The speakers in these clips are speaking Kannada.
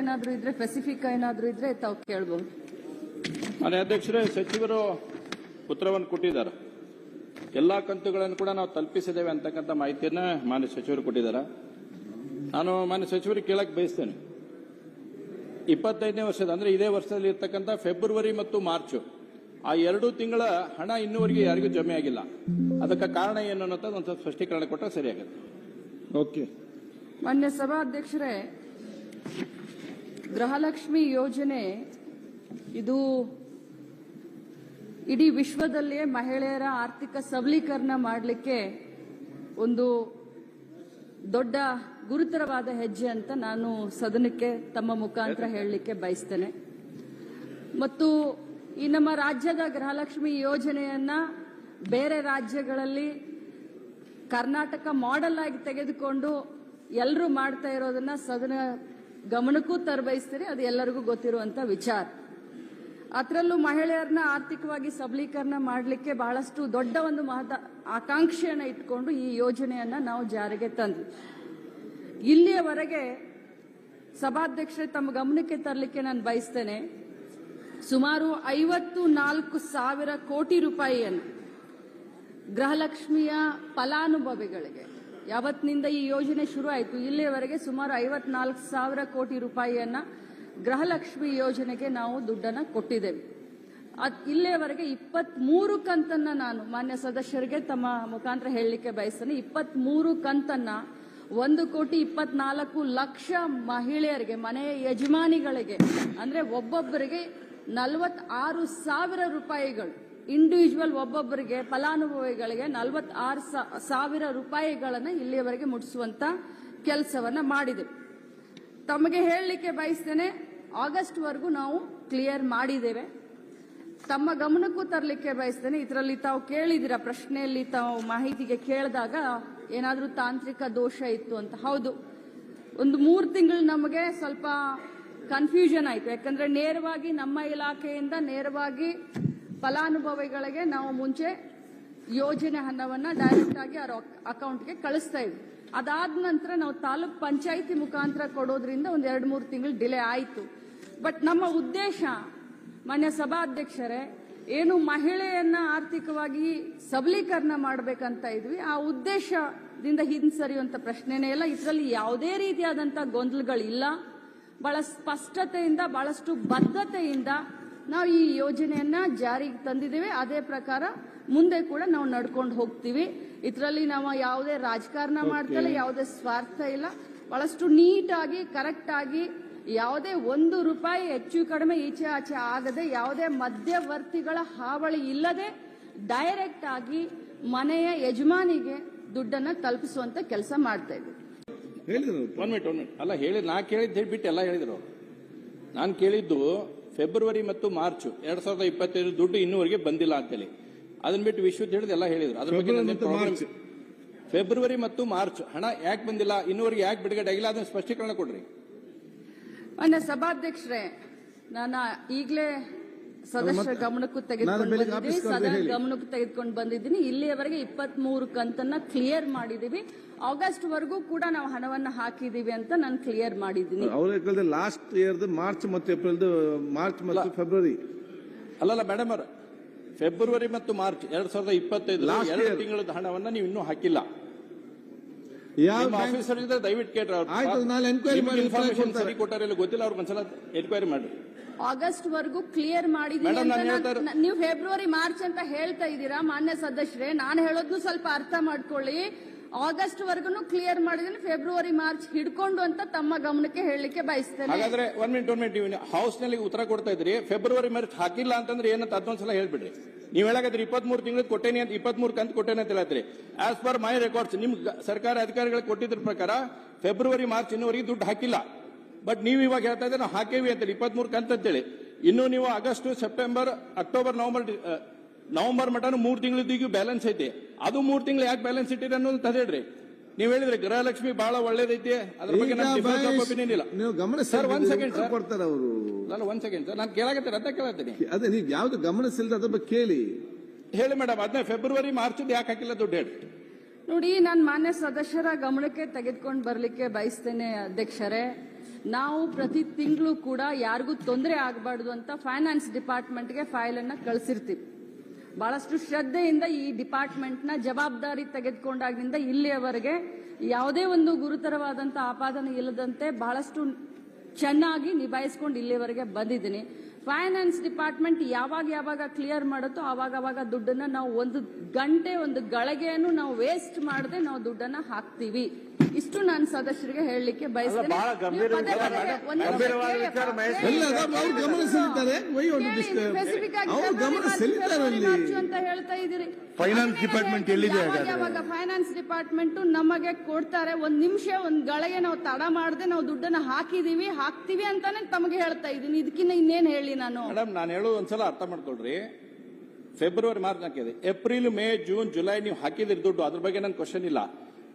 ಏನಾದ್ರೂ ಇದ್ರೆ ಸ್ಪೆಸಿಫಿಕ್ ಏನಾದರೂ ಇದ್ರೆ ತಾವು ಕೇಳಬಹುದು ಮಾನ್ಯ ಅಧ್ಯಕ್ಷರೇ ಸಚಿವರು ಉತ್ತರವನ್ನು ಕೊಟ್ಟಿದ್ದಾರೆ. ಎಲ್ಲಾ ಕಂತುಗಳನ್ನು ಕೂಡ ನಾವು ತಲುಪಿಸಿದ್ದೇವೆ ಅಂತಕ್ಕಂಥ ಮಾಹಿತಿಯನ್ನ ಮಾನ್ಯ ಸಚಿವರು ಕೊಟ್ಟಿದ್ದಾರೆ. ನಾನು ಮಾನ್ಯ ಸಚಿವರು ಕೇಳಕ್ ಬಯಸ್ತೇನೆ. ಇಪ್ಪತ್ತೈದನೇ ವರ್ಷದ ಅಂದ್ರೆ ಇದೇ ವರ್ಷದಲ್ಲಿ ಇರ್ತಕ್ಕಂಥ ಫೆಬ್ರವರಿ ಮತ್ತು ಮಾರ್ಚ್ ಆ ಎರಡು ತಿಂಗಳ ಹಣ ಇನ್ನುವರೆಗೆ ಯಾರಿಗೂ ಜಮೆ ಆಗಿಲ್ಲ. ಅದಕ್ಕೆ ಕಾರಣ ಏನು ಅನ್ನೋದು ಒಂದು ಸ್ವಲ್ಪ ಸ್ಪಷ್ಟೀಕರಣ ಕೊಟ್ಟರೆ ಸರಿಯಾಗುತ್ತೆ. ಓಕೆ ಮಾನ್ಯ ಸಭಾಧ್ಯಕ್ಷರೇ ಗೃಹಲಕ್ಷ್ಮಿ ಯೋಜನೆ ಇದು ಇಡೀ ವಿಶ್ವದಲ್ಲಿಯೇ ಮಹಿಳೆಯರ ಆರ್ಥಿಕ ಸಬಲೀಕರಣ ಮಾಡಲಿಕ್ಕೆ ಒಂದು ದೊಡ್ಡ ಗುರುತರವಾದ ಹೆಜ್ಜೆ ಅಂತ ನಾನು ಸದನಕ್ಕೆ ತಮ್ಮ ಮುಖಾಂತರ ಹೇಳಲಿಕ್ಕೆ ಬಯಸ್ತೇನೆ. ಮತ್ತು ಈ ನಮ್ಮ ರಾಜ್ಯದ ಗೃಹಲಕ್ಷ್ಮಿ ಯೋಜನೆಯನ್ನ ಬೇರೆ ರಾಜ್ಯಗಳಲ್ಲಿ ಕರ್ನಾಟಕ ಮಾಡೆಲ್ ಆಗಿ ತೆಗೆದುಕೊಂಡು ಎಲ್ಲರೂ ಮಾಡ್ತಾ ಇರೋದನ್ನ ಸದನ ಗಮನಕ್ಕೂ ತರಬಯಸ್ತೀರಿ, ಅದು ಎಲ್ಲರಿಗೂ ಗೊತ್ತಿರುವಂತ ವಿಚಾರ. ಅದರಲ್ಲೂ ಮಹಿಳೆಯರನ್ನ ಆರ್ಥಿಕವಾಗಿ ಸಬಲೀಕರಣ ಮಾಡಲಿಕ್ಕೆ ಬಹಳಷ್ಟು ದೊಡ್ಡ ಒಂದು ಮಹದ ಆಕಾಂಕ್ಷೆಯನ್ನು ಇಟ್ಕೊಂಡು ಈ ಯೋಜನೆಯನ್ನ ನಾವು ಜಾರಿಗೆ ತಂದ್ವಿ. ಇಲ್ಲಿಯವರೆಗೆ ಸಭಾಧ್ಯಕ್ಷರೇ ತಮ್ಮ ಗಮನಕ್ಕೆ ತರಲಿಕ್ಕೆ ನಾನು ಬಯಸ್ತೇನೆ, ಸುಮಾರು ಐವತ್ತು ನಾಲ್ಕು ಸಾವಿರ ಕೋಟಿ ರೂಪಾಯಿಯನ್ನು ಗೃಹಲಕ್ಷ್ಮಿಯ ಫಲಾನುಭವಿಗಳಿಗೆ ಯಾವತ್ತಿನಿಂದ ಈ ಯೋಜನೆ ಶುರು ಆಯಿತು? ಇಲ್ಲಿಯವರೆಗೆ ಸುಮಾರು ಐವತ್ನಾಲ್ಕು ಸಾವಿರ ಕೋಟಿ ರೂಪಾಯಿಯನ್ನು ಗೃಹಲಕ್ಷ್ಮಿ ಯೋಜನೆಗೆ ನಾವು ದುಡ್ಡನ್ನು ಕೊಟ್ಟಿದ್ದೇವೆ. ಅದ್ ಇಲ್ಲಿಯವರೆಗೆ ಇಪ್ಪತ್ಮೂರು ಕಂತನ್ನ ನಾನು ಮಾನ್ಯ ಸದಸ್ಯರಿಗೆ ತಮ್ಮ ಮುಖಾಂತರ ಹೇಳಲಿಕ್ಕೆ ಬಯಸ್ತೇನೆ. ಇಪ್ಪತ್ಮೂರು ಕಂತನ್ನ ಒಂದು ಕೋಟಿ ಇಪ್ಪತ್ನಾಲ್ಕು ಲಕ್ಷ ಮಹಿಳೆಯರಿಗೆ ಮನೆಯ ಯಜಮಾನಿಗಳಿಗೆ, ಅಂದ್ರೆ ಒಬ್ಬೊಬ್ಬರಿಗೆ ನಲವತ್ತಾರು ಸಾವಿರ ರೂಪಾಯಿಗಳು. ಇಂಡಿವಿಜುವಲ್ ಒಬ್ಬೊಬ್ಬರಿಗೆ ಫಲಾನುಭವಿಗಳಿಗೆ ನಲವತ್ತಾರು ಸಾವಿರ ರೂಪಾಯಿಗಳನ್ನು ಇಲ್ಲಿಯವರೆಗೆ ಮುಟ್ಟಿಸುವಂತ ಕೆಲಸವನ್ನ ಮಾಡಿದೆ ತಮಗೆ ಹೇಳಲಿಕ್ಕೆ ಬಯಸ್ತೇನೆ ಆಗಸ್ಟ್ ವರೆಗೂ ನಾವು ಕ್ಲಿಯರ್ ಮಾಡಿದ್ದೇವೆ. ತಮ್ಮ ಗಮನಕ್ಕೂ ತರಲಿಕ್ಕೆ ಬಯಸ್ತೇನೆ, ಇದರಲ್ಲಿ ತಾವು ಕೇಳಿದಿರ ಪ್ರಶ್ನೆಯಲ್ಲಿ ತಾವು ಮಾಹಿತಿಗೆ ಕೇಳಿದಾಗ ಏನಾದರೂ ತಾಂತ್ರಿಕ ದೋಷ ಇತ್ತು ಅಂತ. ಹೌದು. ಒಂದು ಮೂರು ತಿಂಗಳು ನಮಗೆ ಸ್ವಲ್ಪ ಕನ್ಫ್ಯೂಷನ್ ಆಯಿತು. ಯಾಕಂದರೆ ನೇರವಾಗಿ ನಮ್ಮ ಇಲಾಖೆಯಿಂದ ನೇರವಾಗಿ ಫಲಾನುಭವಿಗಳಿಗೆ ನಾವು ಮುಂಚೆ ಯೋಜನೆ ಹಣವನ್ನು ಡೈರೆಕ್ಟ್ ಆಗಿ ಅವ್ರ ಅಕೌಂಟ್ಗೆ ಕಳಿಸ್ತಾ ಇದ್ವಿ. ಅದಾದ ನಂತರ ನಾವು ತಾಲೂಕ್ ಪಂಚಾಯಿತಿ ಮುಖಾಂತರ ಕೊಡೋದ್ರಿಂದ ಒಂದು ಎರಡು ಮೂರು ತಿಂಗಳು ಡಿಲೇ ಆಯಿತು. ಬಟ್ ನಮ್ಮ ಉದ್ದೇಶ, ಮಾನ್ಯ ಸಭಾಧ್ಯಕ್ಷರೇ, ಏನು ಮಹಿಳೆಯನ್ನ ಆರ್ಥಿಕವಾಗಿ ಸಬಲೀಕರಣ ಮಾಡಬೇಕಂತ ಇದ್ವಿ. ಆ ಉದ್ದೇಶದಿಂದ ಹಿಂಸರಿಯುವಂತ ಪ್ರಶ್ನೆನೇ ಇಲ್ಲ. ಇದರಲ್ಲಿ ಯಾವುದೇ ರೀತಿಯಾದಂತಹ ಗೊಂದಲಗಳಿಲ್ಲ. ಬಹಳ ಸ್ಪಷ್ಟತೆಯಿಂದ ಬಹಳಷ್ಟು ಬದ್ಧತೆಯಿಂದ ನಾವು ಈ ಯೋಜನೆಯನ್ನ ಜಾರಿಗೆ ತಂದಿದ್ದೇವೆ. ಅದೇ ಪ್ರಕಾರ ಮುಂದೆ ಕೂಡ ನಾವು ನಡ್ಕೊಂಡು ಹೋಗ್ತೀವಿ. ಇದರಲ್ಲಿ ನಾವು ಯಾವುದೇ ರಾಜಕಾರಣ ಮಾಡ್ತಲ್ಲ ಯಾವುದೇ ಸ್ವಾರ್ಥ ಇಲ್ಲ. ಬಹಳಷ್ಟು ನೀಟಾಗಿ ಕರೆಕ್ಟ್ ಆಗಿ ಯಾವುದೇ ಒಂದು ರೂಪಾಯಿ ಹೆಚ್ಚು ಕಡಿಮೆ ಈಚೆ ಆಚೆ ಆಗದೆ ಯಾವುದೇ ಮಧ್ಯವರ್ತಿಗಳ ಹಾವಳಿ ಇಲ್ಲದೆ ಡೈರೆಕ್ಟ್ ಆಗಿ ಮನೆಯ ಯಜಮಾನಿಗೆ ದುಡ್ಡನ್ನ ತಲುಪಿಸುವಂತ ಕೆಲಸ ಮಾಡ್ತಾ ಇದ್ದೀವಿ. ಹೇಳಿದ್ರು ಒನ್ ಮಿನಿಟ್ ಒನ್ ಮಿನಿಟ್ ಅಲ್ಲ ಹೇಳಿ ನಾ ಕೇಳಿದ್ದು ಹೇಳಿಬಿಟ್ಟು ಎಲ್ಲ ಹೇಳಿದ್ರು ನಾನು ಕೇಳಿದ್ದು ಫೆಬ್ರವರಿ ಮತ್ತು ಮಾರ್ಚ್ ಎರಡ್ ಸಾವಿರದ ಇಪ್ಪತ್ತೈದು ದುಡ್ಡು ಇನ್ನೂವರೆಗೆ ಬಂದಿಲ್ಲ ಅಂತೇಳಿ. ಅದನ್ನ ಬಿಟ್ಟು ವಿಶ್ವದ ಹೇಳಿದ ಎಲ್ಲ ಹೇಳಿದ್ರು. ಅದ್ರ ಬಗ್ಗೆ ಫೆಬ್ರವರಿ ನನ್ನೇನ್ ಮತ್ತು ಮಾರ್ಚ್. ಫೆಬ್ರವರಿ ಮತ್ತು ಮಾರ್ಚ್ ಹಣ ಯಾಕೆ ಬಂದಿಲ್ಲ? ಇನ್ನೂವರೆಗೆ ಯಾಕೆ ಬಿಡುಗಡೆ ಆಗಿಲ್ಲ? ಅದನ್ನ ಸ್ಪಷ್ಟೀಕರಣ ಕೊಡ್ರಿ. ಸಭಾಧ್ಯಕ್ಷರೇ ನಾನು ಈಗಲೇ ಸದಸ್ಯರ ಗಮನಕ್ಕೂ ತೆಗೆದುಕೊಂಡು ಬಂದಿದ್ದೀವಿ ಬಂದಿದ್ದೀನಿ ಸದನ. ಗಮನಕ್ಕೂ ತೆಗೆದುಕೊಂಡು ಬಂದಿದ್ದೀನಿ. ಇಲ್ಲಿಯವರೆಗೆ ಇಪ್ಪತ್ತ್ ಮೂರು ಕಂತನ್ನ ಕ್ಲಿಯರ್ ಮಾಡಿದೀವಿ. ಆಗಸ್ಟ್ ವರೆಗೂ ಕೂಡ ನಾವು ಹಣವನ್ನ ಹಾಕಿದೀವಿ ಅಂತ ನಾನು ಕ್ಲಿಯರ್ ಮಾಡಿದ್ದೀನಿ. ಅವ್ರ ಲಾಸ್ಟ್ ಇಯರ್ ಮಾರ್ಚ್ ಮತ್ತು ಏಪ್ರಿಲ್ ಮಾರ್ಚ್ ಮತ್ತು ಫೆಬ್ರವರಿ ಅಲ್ಲಲ್ಲ ಮೇಡಮ್ ಅವರ ಫೆಬ್ರವರಿ ಮತ್ತು ಮಾರ್ಚ್ ಎರಡ್ ಸಾವಿರದ ಇಪ್ಪತ್ತೈದು ಎರಡು. ತಿಂಗಳದ ಹಣವನ್ನ ನೀವು ಇನ್ನೂ ಹಾಕಿಲ್ಲ. ಯಾವ ಆಫೀಸರ್ ಇದ್ರೆ ದಯವಿಟ್ಟು ಕೇಳ್ರಿ ಅವ್ರು. ಆಯ್ತು, ನಾನು ಎನ್ಕ್ವೈರಿ ಮಾಡಿ ಇನ್ಫಾರ್ಮೇಶನ್ ಸರಿ ಕೊಟ್ಟಾರ ಇಲ್ಲ ಗೊತ್ತಿಲ್ಲ ಅವ್ರಿಗೆ ಒಂದ್ಸಲ ಎನ್ಕ್ವೈರಿ ಮಾಡ್ರಿ. ಆಗಸ್ಟ್ ವರೆಗೂ ಕ್ಲಿಯರ್ ಮಾಡಿದೀನಿ ಅಂತ ನಾನು ಹೇಳ್ತಾ ಇರೋ- ನೀವು ಫೆಬ್ರವರಿ ಮಾರ್ಚ್ ಅಂತ ಹೇಳ್ತಾ ಇದ್ದೀರಾ ಮಾನ್ಯ ಸದಸ್ಯರೇ. ನಾನು ಹೇಳೋದ್ನು ಸ್ವಲ್ಪ ಅರ್ಥ ಮಾಡ್ಕೊಳ್ಳಿ. ಆಗಸ್ಟ್ ವರೆಗೂ ಕ್ಲಿಯರ್ ಮಾಡಿದ್ರೆ ಫೆಬ್ರವರಿ ಮಾರ್ಚ್ ಹಿಡ್ಕೊಂಡು ಅಂತ ತಮ್ಮ ಗಮನಕ್ಕೆ ಹೇಳಲಿಕ್ಕೆ ಬಯಸ್ತೇನೆ. ಹಾಗಾದ್ರೆ ಒನ್ ಮಿನಿಟ್ ಒನ್ ಮಿನಿಟ್ ನೀವು ಹೌಸ್ನಲ್ಲಿ ಉತ್ತರ ಕೊಡ್ತಾ ಇದ್ರಿ ಫೆಬ್ರವರಿ ಮಾರ್ಚ್ ಹಾಕಿಲ್ಲ ಅಂತಂದ್ರೆ ಏನಂತ ಅದೊಂದ್ಸಲ ಹೇಳ್ಬಿಡ್ರಿ. ನೀವು ಹೇಳಾಕತ್ರಿ ಇಪ್ಪತ್ಮೂರು ತಿಂಗಳು ಕೊಟ್ಟೇನಿ ಅಂತ ಇಪ್ಪತ್ಮೂರು ಕಂತು ಕೊಟ್ಟೇನೆ ಅಂತ ಹೇಳತ್ರಿ ಆಸ್ ಪರ್ ಮೈ ರೆಕಾರ್ಡ್ಸ್ ನಿಮ್ ಸರ್ಕಾರ ಅಧಿಕಾರಿಗಳಿಗೆ ಕೊಟ್ಟಿದ್ರ ಪ್ರಕಾರ ಫೆಬ್ರವರಿ ಮಾರ್ಚ್ ಇನ್ನೂವರೆಗೆ ದುಡ್ಡು ಹಾಕಿಲ್ಲ. ಬಟ್ ನೀವು ಇವಾಗ ಹೇಳ್ತಾ ಇದ್ರೆ ನಾವು ಹಾಕೇವಿ ಅಂತೇಳಿ ಇಪ್ಪತ್ಮೂರು ಕಂತ ಅಂತೇಳಿ. ಇನ್ನು ನೀವು August September October November November mutton ಮೂರು ತಿಂಗಳದ್ದು ಬ್ಯಾಲೆನ್ಸ್ ಐತಿ. ಅದು ಮೂರು ತಿಂಗಳು ಯಾಕೆ ಬ್ಯಾಲೆನ್ಸ್ ಇಟ್ಟಿರಿ ಅನ್ನೋದು ಹೇಳ್ರಿ. ನೀವ್ ಹೇಳಿದ್ರಿ ಗೃಹಲಕ್ಷ್ಮಿ ಬಹಳ ಒಳ್ಳೇದೈತಿ. ಅದ್ರ ಬಗ್ಗೆ ಇಲ್ಲ. ನೀವು ಗಮನ ಸರ್ ಒಂದ್ ಸೆಕೆಂಡ್ ಸರ್ ಕೊಡ್ತಾರೆ ಅವರು. ನಾನ್ ಒಂದ್ ಸೆಕೆಂಡ್ ಸರ್ ನಾನು ಕೇಳಾಕತ್ತೀನಿ ಅದ ಕೇಳತ್ತೀನಿ ಅದೇ ನೀವು ಯಾವ್ದು ಗಮನಿಸಿಲ್ದ ಅದ್ರ ಬಗ್ಗೆ ಕೇಳಿ. ಹೇಳಿ ಮೇಡಮ್ ಅದನ್ನ ಫೆಬ್ರವರಿ ಮಾರ್ಚ್ ಯಾಕೆ ಹಾಕಿಲ್ಲ ದುಡ್ಡು ಹೇಳಿ. ನೋಡಿ ನಾನು ಮಾನ್ಯ ಸದಸ್ಯರ ಗಮನಕ್ಕೆ ತೆಗೆದುಕೊಂಡು ಬರಲಿಕ್ಕೆ ಬಯಸ್ತೇನೆ ಅಧ್ಯಕ್ಷರೇ. ನಾವು ಪ್ರತಿ ತಿಂಗಳು ಕೂಡ ಯಾರಿಗೂ ತೊಂದರೆ ಆಗಬಾರ್ದು ಅಂತ ಫೈನಾನ್ಸ್ ಡಿಪಾರ್ಟ್ಮೆಂಟ್ಗೆ ಫೈಲ್ ಅನ್ನ ಕಳಿಸಿರ್ತೀವಿ. ಬಹಳಷ್ಟು ಶ್ರದ್ಧೆಯಿಂದ ಈ ಡಿಪಾರ್ಟ್ಮೆಂಟ್ನ ಜವಾಬ್ದಾರಿ ತೆಗೆದುಕೊಂಡಾಗಿನಿಂದ ಇಲ್ಲಿಯವರೆಗೆ ಯಾವುದೇ ಒಂದು ಗುರುತರವಾದಂಥ ಆಪಾದನೆ ಇಲ್ಲದಂತೆ ಬಹಳಷ್ಟು ಚೆನ್ನಾಗಿ ನಿಭಾಯಿಸ್ಕೊಂಡು ಇಲ್ಲಿಯವರೆಗೆ ಬಂದಿದ್ದೀನಿ. ಫೈನಾನ್ಸ್ ಡಿಪಾರ್ಟ್ಮೆಂಟ್ ಯಾವಾಗ ಯಾವಾಗ ಕ್ಲಿಯರ್ ಮಾಡುತ್ತೋ ಆವಾಗ ಅವಾಗ ದುಡ್ಡನ್ನ ನಾವು ಒಂದು ಗಂಟೆ ಒಂದು ಗಳಿಗೆಯನ್ನು ನಾವು ವೇಸ್ಟ್ ಮಾಡದೆ ನಾವು ದುಡ್ಡನ್ನ ಹಾಕ್ತೀವಿ. ಇಷ್ಟು ನಾನು ಸದಸ್ಯರಿಗೆ ಹೇಳಲಿಕ್ಕೆ ಬಯಸ್ತೇನೆ. ನೀವು ಪದೇ ಪದೇ. ಒಂದು ಆಗಿ ಮಾರ್ಚ್ ಅಂತ ಹೇಳ್ತಾ ಇದ್ದೀರಿ. ಫೈನಾನ್ಸ್ ಡಿಪಾರ್ಟ್ಮೆಂಟ್ ಎಲ್ಲಿದೆ ಯಾವಾಗ ಫೈನಾನ್ಸ್ ಡಿಪಾರ್ಟ್ಮೆಂಟ್ ನಮಗೆ ಕೊಡ್ತಾರೆ ಒಂದ್ ನಿಮಿಷ ಒಂದ್ ಗಳಿಗೆ ನಾವು ತಡ ಮಾಡದೆ ನಾವು ದುಡ್ಡನ್ನ ಹಾಕಿದೀವಿ ಹಾಕ್ತಿವಿ ಅಂತಾನೆ ತಮಗೆ ಹೇಳ್ತಾ ಇದೀನಿ ಇದಕ್ಕಿನ್ನ ಇನ್ನೇನ್ ಹೇಳಿ ನಾನು? ಮೇಡಮ್ ನಾನು ಹೇಳೋದು ಒಂದ್ಸಲ ಅರ್ಥ ಮಾಡ್ಕೊಳ್ರಿ. ಫೆಬ್ರವರಿ ಮಾರ್ಚ್ ಹಾಕಿದೆ. ಏಪ್ರಿಲ್ ಮೇ ಜೂನ್ ಜುಲೈ ನೀವು ಹಾಕಿದಿರಿ ದುಡ್ಡು. ಅದ್ರ ಬಗ್ಗೆ ನನ್ ಕ್ವಶನ್ ಇಲ್ಲ.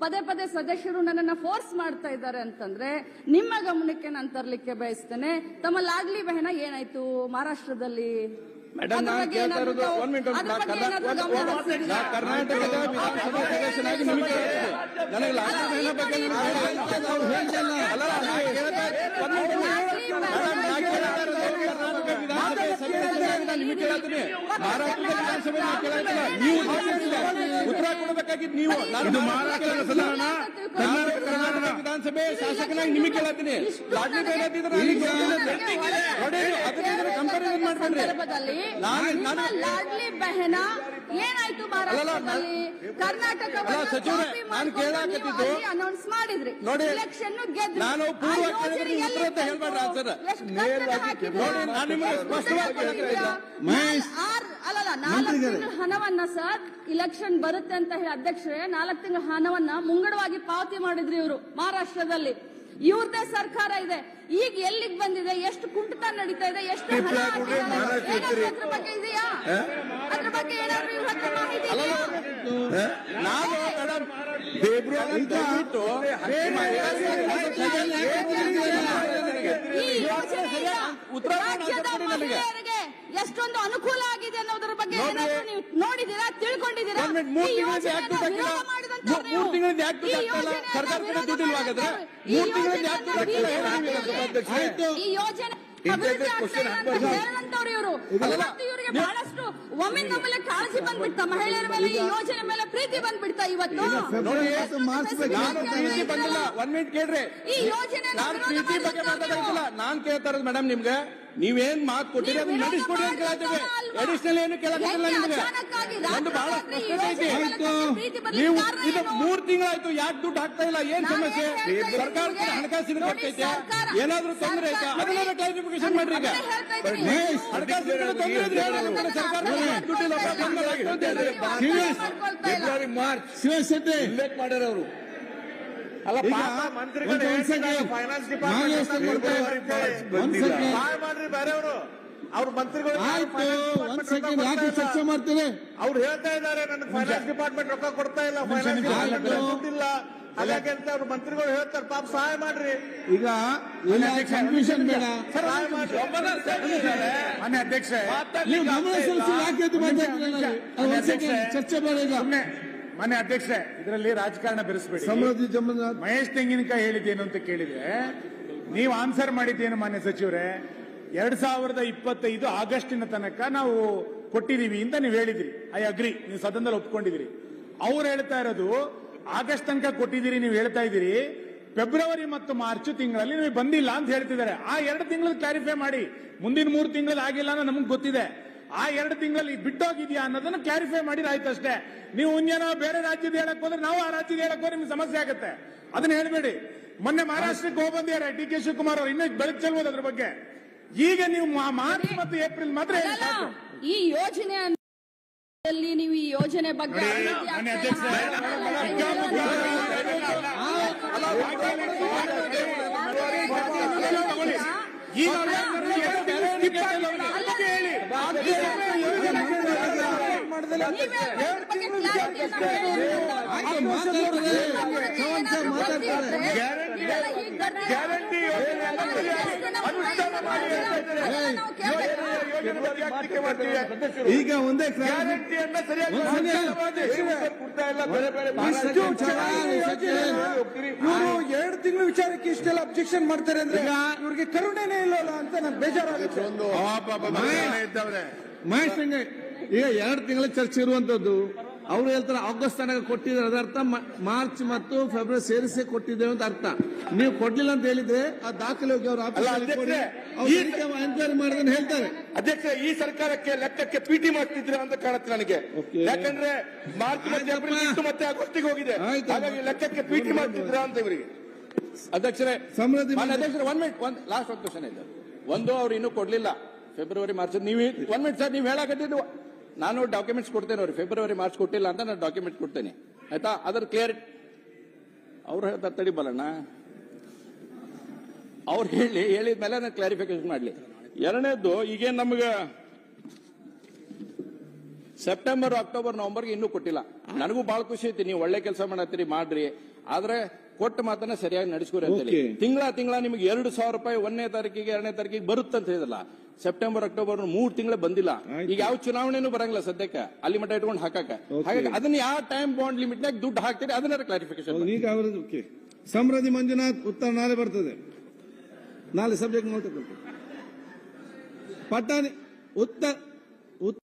ಪದೇ ಪದೇ ಸದಸ್ಯರು ನನ್ನನ್ನ ಫೋರ್ಸ್ ಮಾಡ್ತಾ ಇದ್ದಾರೆ ಅಂತಂದ್ರೆ ನಿಮ್ಮ ಗಮನಕ್ಕೆ ನಾನು ತರಲಿಕ್ಕೆ ಬಯಸ್ತೇನೆ ತಮ್ಮ ಲಾಗ್ಲಿ ಬಹನ ಏನಾಯ್ತು ಮಹಾರಾಷ್ಟ್ರದಲ್ಲಿ ಮೇಡಮ್ ಅದ್ರ ನಾನು ಬಗ್ಗೆ ಕೇಳ್ತಾ ಏನಾದ್ರು ಇರೋದು ತಾವು- ಒಂದ್ ಮಿನಿಟ್ ಅದ್ರ ಬಗ್ಗೆ ಏನಾದ್ರು ಗಮನ ಹರಿಸಿದ್ದೀರಾ? ನಾ ಕರ್ನಾಟಕದ ವಿಧಾನಸಭಾ ಸದಸ್ಯನಾಗಿ ನಿಮಗೆ ಕೇಳ್ತೀನಿ. ನನಗೆ ಲಾಸ್ಟ್ ಮಹಿಳೆ ಬಗ್ಗೆ ನಿಮ್ಗೆ ಹೇಳ್ಬೇಕು. ಅವ್ರು ಹೇಳ್ದಲ್ಲ. ಅಲ್ಲ, ನಾ ಕೇಳ್ತಾ ಇರೋದು- ಒಂದ್ ನಿಮಿಷ ಮೇಡಮ್, ನಾ ಕೇಳ್ತಾ ಇರೋದು ಕರ್ನಾಟಕ ವಿಧಾನಸಭೆ ಸದಸ್ಯನಾಗಿ ನಾನು ನಿಮಗೆ ಕೇಳ್ತೀನಿ ಮಹಾರಾಷ್ಟ್ರದ ವಿಧಾನಸಭೆ ನಾನು ಕೇಳ್ತಿಲ್ಲ ನೀವು. ಉತ್ತರ ಕೊಡಬೇಕಾಗಿದ್ದು ನೀವು ನಾನು ಮಹಾರಾಷ್ಟ್ರ ಸದನ ಕರ್ನಾಟಕ ಕರ್ನಾಟಕ ವಿಧಾನಸಭೆ ಶಾಸಕನಾಗಿ ನಿಮಗೆ ಕೇಳತ್ತೀನಿ ಲಾಟ್ರಿ ಅದನ್ನ ಕಂಪಾರಿಸನ್ ಮಾಡ್ಬೇಡ್ರಿ ನಾನು- ಲಾಡ್ಲಿ ಬೆಹನ ಏನಾಯ್ತು ಮಹಾರಾಷ್ಟ್ರದಲ್ಲಿ ಕರ್ನಾಟಕ ಅನೌನ್ಸ್ ಮಾಡಿದ್ರಿ. ನೋಡಿ, ಇಲೆಕ್ಷನ್ ಗೆದ್ರಿ. ನಾನು ಪೂರ್ವ ಕೇಳಿದ್ರೆ ನೀವು ಉತ್ತರ ಅಂತ ಹೇಳ್ಬೇಡ್ರಿ, ಆನ್ಸರ್. ನೋಡಿ, ನಾನು ನಿಮಗೆ ಸ್ಪಷ್ಟವಾಗಿ ಕೇಳ್ತಾ ಮಹೇಶ್, ಅಲ್ಲಲ್ಲ ನಾಲ್ಕು. ತಿಂಗಳ ಹಣವನ್ನ ಸರ್ ಇಲೆಕ್ಷನ್ ಬರುತ್ತೆ ಅಂತ ಹೇಳಿ ಅಧ್ಯಕ್ಷರೇ ನಾಲ್ಕು ತಿಂಗಳ ಹಣವನ್ನ ಮುಂಗಡವಾಗಿ ಪಾವತಿ ಮಾಡಿದ್ರಿ ಇವರು ಮಹಾರಾಷ್ಟ್ರದಲ್ಲಿ. ಇವ್ರದೇ ಸರ್ಕಾರ ಇದೆ. ಈಗ ಎಲ್ಲಿಗ್ ಬಂದಿದೆ? ಎಷ್ಟು ಕುಂಟತ ನಡೀತಾ ಇದೆ? ಎಷ್ಟು ಹಣ ಹಾಕಿದ್ದಾರೆ? ಅದ್ರ ಬಗ್ಗೆ ಇದೆಯಾ? ಅದ್ರ ಬಗ್ಗೆ ಏನಾದ್ರು ಇವತ್ತು ಮಾಹಿತಿ ಇದೆಯಾ? ನಾನು ಮೇಡಮ್ ಫೆಬ್ರವರಿ ದಯವಿಟ್ಟು ಈ ಯೋಜನೆಯಿಂದ ಉತ್ತರ ರಾಜ್ಯದ ನನಗೆ. ಮಹಿಳೆಯರಿಗೆ ಎಷ್ಟೊಂದು ಅನುಕೂಲ ಆಗಿದೆ ಅನ್ನೋದ್ರ ಬಗ್ಗೆ ನೋಡ್ರಿ. ಏನಾದ್ರು ನೀವು ನೋಡಿದೀರಾ ತಿಳ್ಕೊಂಡಿದ್ದೀರಾ? ಈ? ವಿರೋಧ ಮಾಡಿದಂಥವ್ರು ಮೂರ್- ತಿಂಗಳಿಂದ ಯಾಕೆ ದುಡ್ಡು ಸರ್ಕಾರ ಕಡೆ ದುಡ್ಡು ಮೂರ್ ತಿಂಗಳಿಂದ ಯಾಕೆ ದುಡ್ಡು. ಈ ಯೋಜನೆ ಬಹಳಷ್ಟು ಕಾಳಜಿ ಬಂದ್ಬಿಡ್ತಾ ಮಹಿಳೆಯರ ಮೇಲೆ ಈ ಯೋಜನೆ ಮೇಲೆ ಪ್ರೀತಿ ಬಂದ್ಬಿಡ್ತಾ ಇವತ್ತು. ಪ್ರೀತಿ ಬಂದಿಲ್ಲ. ಒಂದ್ ಮಿನಿಟ್ ಕೇಳ್ರಿ. ಈ ಯೋಜನೆ ನಾನು ಪ್ರೀತಿ ಬಗ್ಗೆ ಮಾತಾಡೋದಿಲ್ಲ ನಾನ್ ಕೇಳ್ತಾ ಇರೋದು ಮೇಡಮ್ ನಿಮ್ಗೆ. ನೀವೇನ್ ಮಾತು ಕೊಟ್ಟಿರಿ? ಅದನ್ನ ನಡೆಸ್ಕೊಡಿ ಅಂತ ಕೇಳ್ತೀವಿ ಅಡಿಷನಲ್ ಏನು ಕೇಳಕ್ಕಿಲ್ಲ ನಿಮಗೆ? ಒಂದು ಬಹಳ ಸ್ಪಷ್ಟತೆ ಐತಿ. ನೀವು ಇದು ಮೂರ್ ತಿಂಗಳಾಯ್ತು ಯಾಕೆ ದುಡ್ಡು ಹಾಕ್ತಾ ಇಲ್ಲ? ಏನ್ ಸಮಸ್ಯೆ? ಸರ್ಕಾರ ಹಣಕಾಸಿನ ಕೊಟ್ಟೈತೆ. ಏನಾದ್ರೂ ತೊಂದರೆ ಐತಾ ಅದನ್ನೆಲ್ಲ ಕ್ಲಾರಿಫಿಕೇಶನ್ ಮಾಡ್ರಿ ಈಗ. ಹಣಕಾಸಿನ ತೊಂದರೆ ಇದ್ರೆ ಸರ್ಕಾರ ದುಡ್ಡಿಲ್ಲ. ಫೆಬ್ರವರಿ ಮಾರ್ಚ್ ಶಿವಸತೆ ಮಾಡ್ಯಾರ ಅವರು ಅಲ್ಲ ಈಗ ಪಾಪ ಮಂತ್ರಿಗಳು ಒಂದ್ ಹೇಳ್ತಿದ್ದಾರೆ, second. ಫೈನಾನ್ಸ್ ಡಿಪಾರ್ಟ್ಮೆಂಟ್ ಅವ್ರು ಬೇರೆಯವರು ಮಂತ್ರಿಗಳು ಚರ್ಚೆ ಇಲ್ಲ. ಮಾಡ್ತೀರಿ ಅವ್ರು ಹೇಳ್ತಾ ಇದ್ದಾರೆ ನನಗೆ ಫೈನಾನ್ಸ್ ಡಿಪಾರ್ಟ್ಮೆಂಟ್ ರೊಕ್ಕ ಕೊಡ್ತಾ ಇಲ್ಲ ಫೈನಾನ್ಸ್ ಡಿಪಾರ್ಟ್ಮೆಂಟ್ ಹಾಗಾಗಿ ಅಂತ ಅವ್ರ ಮಂತ್ರಿಗಳು ಹೇಳ್ತಾರೆ ಪಾಪ ಸಹಾಯ ಮಾಡ್ರಿ ಈಗ ಇಲ್ಲ ಕನ್ಫ್ಯೂಷನ್ ಬೇಡ ಸಹಾಯ ಮಾಡ್ರಿ ಮಾನ್ಯ ಅಧ್ಯಕ್ಷ ಯಾಕೆ ಚರ್ಚೆ ಬೇಡ ಈಗ ಸುಮ್ನೆ ಮಾನ್ಯ ಅಧ್ಯಕ್ಷ ಇದರಲ್ಲಿ ರಾಜಕಾರಣ ಬೆರೆಸಬೇಡಿ. ಸಮೃದ್ಧಿ ಜಮನಾಥ್ ಮಹೇಶ್ ತೆಂಗಿನಕಾಯಿ ಹೇಳಿದ್ದೇನು ಅಂತ ಕೇಳಿದ್ರೆ ನೀವು ಆನ್ಸರ್ ಮಾಡಿದ್ದೇನು ಮಾನ್ಯ ಸಚಿವರೇ? ಎರಡ್ ಸಾವಿರದ ಇಪ್ಪತ್ತೈದು ಆಗಸ್ಟಿನ ತನಕ ನಾವು ಕೊಟ್ಟಿದೀವಿ ಅಂತ ನೀವು ಹೇಳಿದ್ರಿ. I agree. ನೀವು ಸದನದಲ್ಲಿ ಒಪ್ಕೊಂಡಿದ್ದೀರಿ. ಅವ್ರು ಹೇಳ್ತಾ ಇರೋದು ಆಗಸ್ಟ್ ತನಕ ಕೊಟ್ಟಿದ್ದೀರಿ ನೀವು ಹೇಳ್ತಾ ಇದ್ದೀರಿ. ಫೆಬ್ರವರಿ ಮತ್ತು ಮಾರ್ಚ್ ತಿಂಗಳಲ್ಲಿ ನೀವು ಬಂದಿಲ್ಲ ಅಂತ ಹೇಳ್ತಿದ್ದಾರೆ. ಆ ಎರಡು ತಿಂಗಳು ಕ್ಲಾರಿಫೈ ಮಾಡಿ. ಮುಂದಿನ ಮೂರು ತಿಂಗಳಲ್ಲಿ ಆಗಿಲ್ಲ ಅನ್ನೋ ನಮ್ಗೆ ಗೊತ್ತಿದೆ. ಆ ಎರಡು ತಿಂಗಳಲ್ಲಿ ಬಿಟ್ಟೋಗಿದ್ಯಾ ಅನ್ನೋದನ್ನ ಕ್ಲಾರಿಫೈ ಮಾಡಿದ್ರೆ ಆಯ್ತು ಅಷ್ಟೇ ನೀವು ಮುಂಜಾನೆ ಬೇರೆ ರಾಜ್ಯದ ಹೇಳಕ್ ಹೋದ್ರೆ ನಾವು ಆ ರಾಜ್ಯದ ಹೇಳಕ್ ಹೋದ್ರೆ ನಿಮ್ಗೆ ಸಮಸ್ಯೆ ಆಗುತ್ತೆ ಅದನ್ನ ಹೇಳ್ಬೇಡಿ ಮೊನ್ನೆ ಮಹಾರಾಷ್ಟ್ರಕ್ಕೆ ಹೋಗ್ಬಂದಿದ್ದಾರೆ ಡಿ ಕೆ ಶಿವಕುಮಾರ್ ಅವರು ಇನ್ನೂ ಬೆಳಕು ಚೆಲ್ಬೋದು ಅದ್ರ ಬಗ್ಗೆ ಈಗ ನೀವು ಮಾರ್ಚ್ ಮತ್ತು ಏಪ್ರಿಲ್ ಮಾತ್ರ ಹೇಳಿ ಈ ಯೋಜನೆ ಅಲ್ಲಿ ನೀವು ಈ ಯೋಜನೆ ಬಗ್ಗೆ ಈಗ ಅವ್ರು ಹೇಳ್ತಾರೆ, ಎರಡು ತಿಂಗಳು skip ಆಗಿಲ್ಲ ಅವ್ರಿಗೆ. ಅದಕ್ಕೆ ಹೇಳಿ. ಮಾಡಿದ್ರೆ ನೀವೇ ಎರಡು ಬಗ್ಗೆ ತಿಂಗಳು clarity ಅನ್ನ ಹೇಳಿಲ್ಲ. ಆಯ್ತು, ಮಾತಾಡ್ತಾರೆ. ಚಮಚ ಮಾತಾಡ್ತಾರೆ. ಗ್ಯಾರಂಟಿ ಈಗ ಒಂದೇ ಗ್ಯಾರಂಟಿಯನ್ನ. ಇವರು ಎರಡು ತಿಂಗಳು ವಿಚಾರಕ್ಕೆ ಇಷ್ಟೆಲ್ಲ ಅಬ್ಜೆಕ್ಷನ್ ಮಾಡ್ತಾರೆ ಅಂದ್ರೆ ಇವ್ರಿಗೆ ಕರುಣೆನೇ ಇಲ್ಲಲ್ಲ ಅಂತ ನನ್ ಬೇಜಾರಾಗುತ್ತೆ. ಮಹೇಶ್ ಈಗ ಎರಡು ತಿಂಗಳ ಚರ್ಚೆ ಇರುವಂತದ್ದು ಅವ್ರು ಹೇಳ್ತಾರೆ ಆಗಸ್ಟ್ ತನಕ ಕೊಟ್ಟಿದ್ರೆ ಅದರ್ಥ ಮಾರ್ಚ್ ಮತ್ತು ಫೆಬ್ರವರಿ ಸೇರಿಸಿ ಕೊಟ್ಟಿದ್ದೇವೆ ಅಂತ ಅರ್ಥ. ನೀವು ಕೊಡ್ಲಿಲ್ಲ ಅಂತ ಹೇಳಿದ್ರೆ ಆ ದಾಖಲೆ ಹೋಗಿ ಅವರು ಅಲ್ಲ, ಅಧ್ಯಕ್ಷರೇ, ಈ- ಎನ್ಕ್ವೈರಿ ಮಾಡಿದ್ರೆ ಹೇಳ್ತಾರೆ. ಅಧ್ಯಕ್ಷ ಈ ಸರ್ಕಾರಕ್ಕೆ ಲೆಕ್ಕಕ್ಕೆ ಪಿಟಿ ಮಾಡ್ತಿದ್ರ ಅಂತ ಕಾಣುತ್ತೆ ನನಗೆ. ಯಾಕಂದ್ರೆ ಮಾರ್ಚ್ ಮತ್ತೆ ಏಪ್ರಿಲ್ ಇತ್ತು ಮತ್ತೆ ಆಗಸ್ಟಿಗೆ ಹೋಗಿದೆ. ಆಯ್ತು. ಹಾಗಾಗಿ ಲೆಕ್ಕಕ್ಕೆ ಪಿಟಿ ಮಾಡ್ತಿದ್ರ ಅಂತ ಇವರಿಗೆ. ಅಧ್ಯಕ್ಷರೇ ಸಮೃದ್ಧಿ ಅಧ್ಯಕ್ಷರ ಅಧ್ಯಕ್ಷರೇ ಒನ್ ಮಿನಿಟ್ ಒಂದ್ ಲಾಸ್ಟ್ ಒಂದು ಕ್ವಶನ್ ಇದೆ. ಒಂದು ಅವ್ರು ಇನ್ನೂ ಕೊಡ್ಲಿಲ್ಲ. ಫೆಬ್ರವರಿ ಮಾರ್ಚ್ ನೀವು ಒನ್ ಮಿನಿಟ್ ಸರ್ ನೀವು ಹೇಳಕತ್ತಿದ್ದು ನಾನು ಡಾಕ್ಯುಮೆಂಟ್ಸ್ ಕೊಡ್ತೇನೆ ಅವ್ರಿಗೆ. ಫೆಬ್ರವರಿ ಮಾರ್ಚ್ ಕೊಟ್ಟಿಲ್ಲ ಅಂತ ನಾನು ಡಾಕ್ಯುಮೆಂಟ್ ಕೊಡ್ತೇನೆ. ಆಯ್ತಾ? ಅದ್ರ ಕ್ಲಿಯರ್ ಅವ್ರು ಹೇಳ್ತಾರೆ ತಡಿ ಬಲಣ್ಣ. ಅವ್ರು ಹೇಳಿ ಹೇಳಿದ ಮೇಲೆ ನಾನು ಕ್ಲಾರಿಫಿಕೇಶನ್ ಮಾಡ್ಲಿ. ಎರಡನೇದ್ದು ಈಗೇನ್ ನಮ್ಗೆ ಸೆಪ್ಟೆಂಬರ್ ಅಕ್ಟೋಬರ್ ನವೆಂಬರ್ಗೆ ಇನ್ನೂ ಕೊಟ್ಟಿಲ್ಲ. ನನಗೂ ಬಹಳ ಖುಷಿ ಐತಿ ನೀವು ಒಳ್ಳೆ ಕೆಲಸ ಮಾಡತ್ತೀರಿ ಮಾಡ್ರಿ. ಆದ್ರೆ ಕೊಟ್ಟ ಮಾತನ್ನ ಸರಿಯಾಗಿ ನಡೆಸ್ಕೊರಿ ಅಂತ ಹೇಳಿ. Okay. ತಿಂಗಳ ತಿಂಗಳ ನಿಮ್ಗೆ ಎರಡು ಸಾವಿರ ರೂಪಾಯಿ ಒಂದನೇ ತಾರೀಕಿಗೆ ಎರಡನೇ ತಾರೀಕಿಗೆ ಬರುತ್ತೆ ಅಂತ ಹೇಳಿದಲ್ಲ ಸೆಪ್ಟೆಂಬರ್ ಅಕ್ಟೋಬರ್ ಮೂರ್ ತಿಂಗಳ ಬಂದಿಲ್ಲ. ಈಗ ಯಾವ ಚುನಾವಣೆನೂ ಬರಂಗಿಲ್ಲ ಸದ್ಯಕ್ಕೆ. ಅಲ್ಲಿ ಮಟ್ಟ ಇಟ್ಕೊಂಡು ಹಾಕಕ್ಕೆ. ಹಾಗಾಗಿ ಅದನ್ನ ಯಾವ ಟೈಮ್ ಬಾಂಡ್ ಲಿಮಿಟ್ ನಾಗ ದುಡ್ಡು ಹಾಕ್ತೀರಿ? ಅದನ್ನ ಕ್ಲಾರಿಫಿಕೇಶನ್ ಈಗ ಓಕೆ. ಸಮೃದ್ಧಿ ಮಂಜುನಾಥ್ ಉತ್ತರ ನಾಳೆ ಬರ್ತದೆ. ನಾಳೆ ಸಬ್ಜೆಕ್ಟ್ ನೋಡ್ತಕ್ಕಂಥ ಪಟ್ಟಣ ಉತ್ತರ